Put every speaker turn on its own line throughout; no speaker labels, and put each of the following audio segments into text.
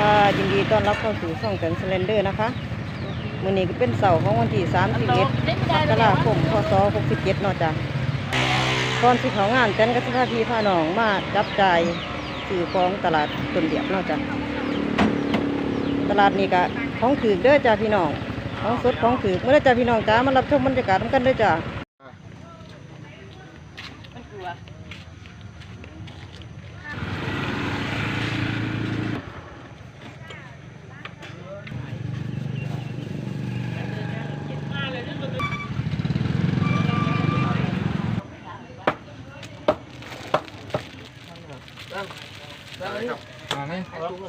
ค่ะยินดีต้อนรับเข้าสู่ช่องแสนสเลนเดอร์นะคะมื้อนี้ก็เป็นเสาร์ของวันที่31มกราคมพศ67เนาะจ้ะก่อนสิเขางานแตนก็สิพาพี่พาน้องมาจับจ่ายซื้อของตลาดต้นเดียบเนาะจ้ะตลาดนี้ก็ของถือเด้อจ้ะพี่น้องของสดของถือเมื่อจ้ะพี่น้องจ้ามารับชมบรรยากาศกันเด้อจ้ะ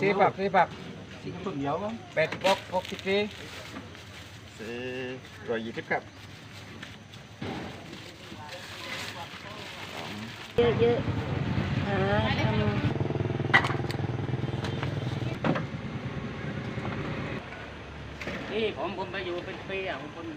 สี่ปักสี่ปัก
สุดเหนียวมั้ง
แปดปกหกสิบสี่
สี่ร้อยยี่สิบครับ
เยอะๆหาทำ
นี่ผมผมไปอยู่เป็นปีอะผมคน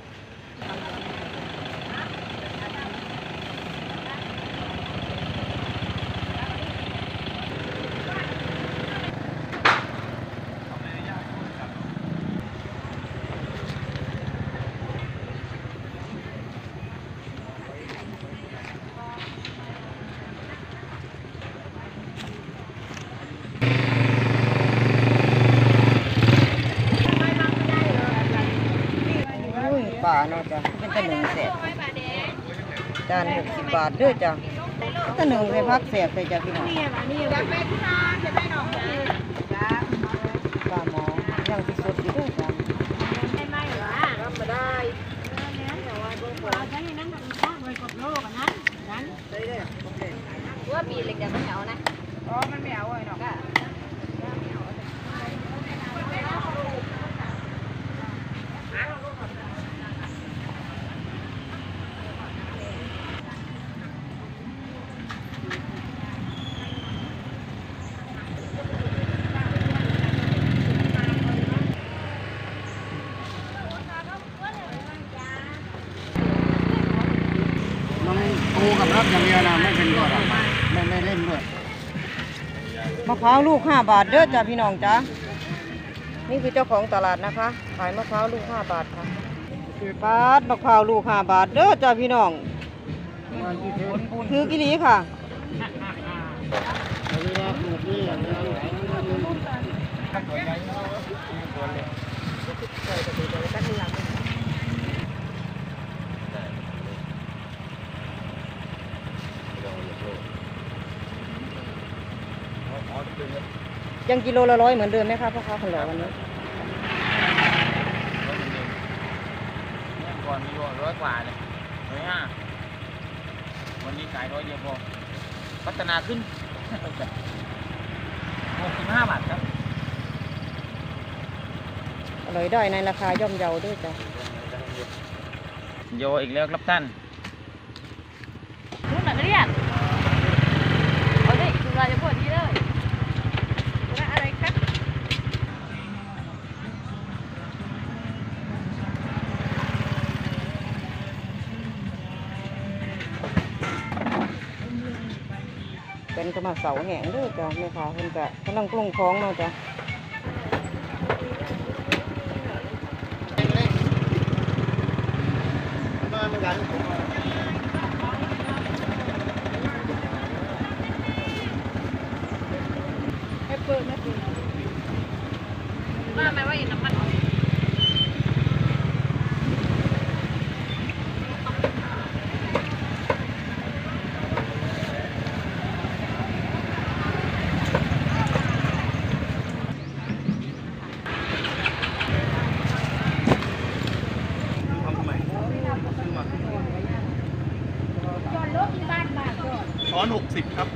อุ้ยป่า เนาะจ้ะเป็นตะหนึ่งแสบจานหกสิบบาทเด้อจ้ะตะหนึ่งไปพักแสบเลยจ้ะพี่น้องปลาหมอยังที่สดอยู่เด้อจ้ะ
ว่าปีเล็กแต่ไม่เอานะอ๋อ
มัน
ไม่เอา
เลยเนาะ
ปูกับรับอย่างเดียวนะไม่เป็นยอดอะไม่ไม่เล่นด้วย
มะพ ร้าวลูกห้าบาทเด้อจ้ะพี่น้องจ้านี่คือเจ้าของตลาดนะคะ ขายมะพร้าวลูกห้าบาทค่ะบาทมะพร้าวลูกห้าบาทเด้อจ้ะพี่น้องคือกี่ลีค่ะ
เวลาปลูกนี่อย่างเยว
ยังกิโลละร้อยเหมือนเดิมไหมคะพ่อค้าคนหล่อวันนี้
ก่อนมีร้อยกว่าเลยร้อยห้าวันนี้ขายร้อยเดียวพอพัฒนาขึ้นหกสิบห้าบาทครับ
อร่อยได้ในราคาย่อมเยาด้วยจ้ะ
โยอีกแล้วครับท่าน
รู้หนักเรียกเอาดิคือเราจะพูดดีเลยว่าอะไรครับ
เป็นกระมาเสาแหงเด้อจ้ะแม่ค้าเพิ่นกะกำลังปรุงของเนาะจ้ะ
มาเหมือนกัน
ว่าไหมว่าอีกน้ำมัน
ทำทำไมซื้อมาช้อนหกสิบครับ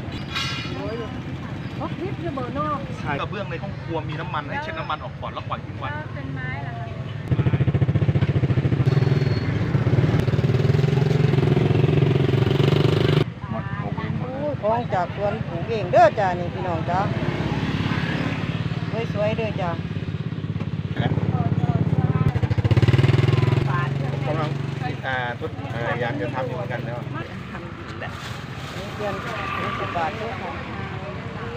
โอ้คลิปคือเบอร์นอ ก
ใช่กระเบื้องในห้องครัวมีน้ำมันให้เช็ดน้ำมันออกก่อนแล้วปล่อยทิ้งไว้
เป็นไม้เหรอคะ
โอ้ยของจากสวนปลูกเองเด้อจ้ะนี่พี่น้องจ้ะสวยๆเด้อจ้ะ
กำลังอ่าทุกอ่าอยากจะทำอยู่เหมือนกันแล้ว
นี่เดือนสิบบาทเด้อ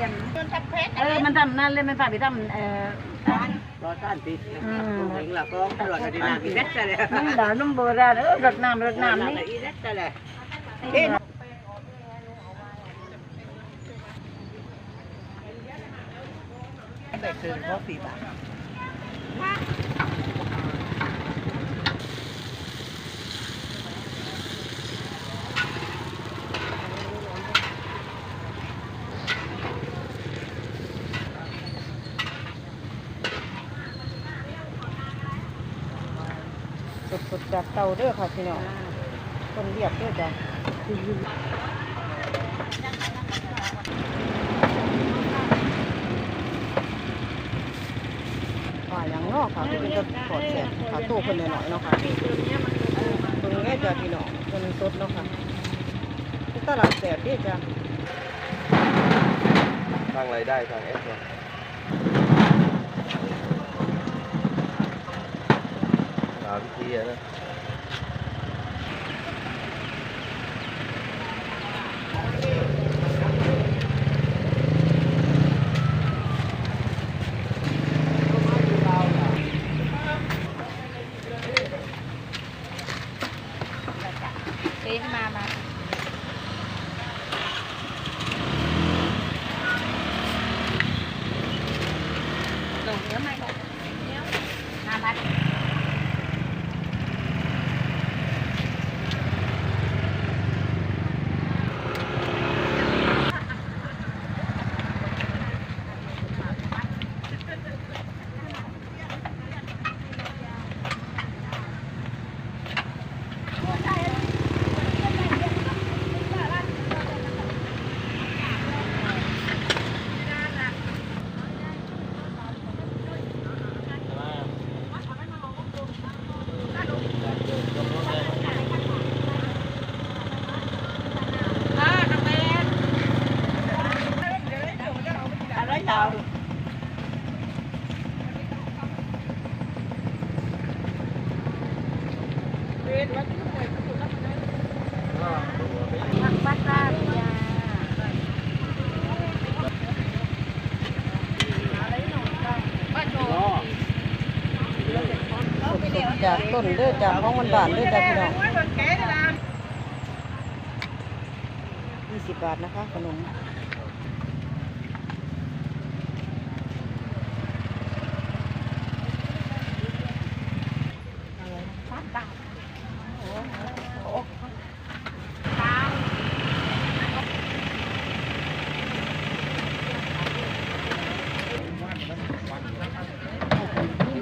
ค่ะ
เออมันทำนั่นเลยมันพาไปทำเอ่อ
รอต้านติด
อืม
เองละก็ตลอดดีนาอีเด็ดซะเลย
น้ำด่านุ่มโบราณเออรดน้ำรดน้ำนี่
อีเด็ดซะเลย
แบกคือก็สี่บาท จากเตาเด้อค่ะพี่น้องคนเรียบเด้อจ้ะว่าอย่างนอกค่ะที่เป็นจะถอดแสบขาตู้คนหน่อยๆเนาะค่ะตรงนี้จะพี่น้องคนสดเนาะค่ะที่ตลาดแสบเด้อจ้ะ
สร้างรายได้ทางเอสหาวิธีอะนะ
เอ๊ะมามาลงเนื้อไหมก่อนห้าบาท บัตรยา
จากต้นเด้อจากของมันบานเด้อจ้ะพี่น้องยี่สิบบาทนะคะขนม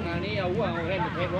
งานนี้เอาวัวเอา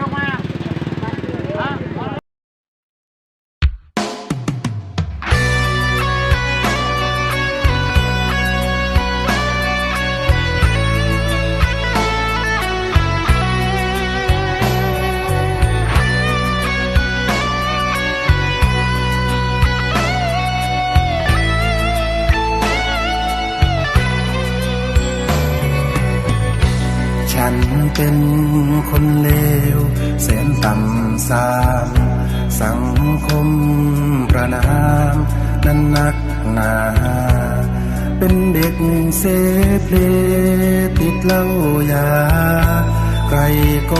เป็นคนเลวแสนต่ำสาม สังคมประนามนั้นนักหนา เป็นเด็กเสเพลติดเหล้ายา ใครก็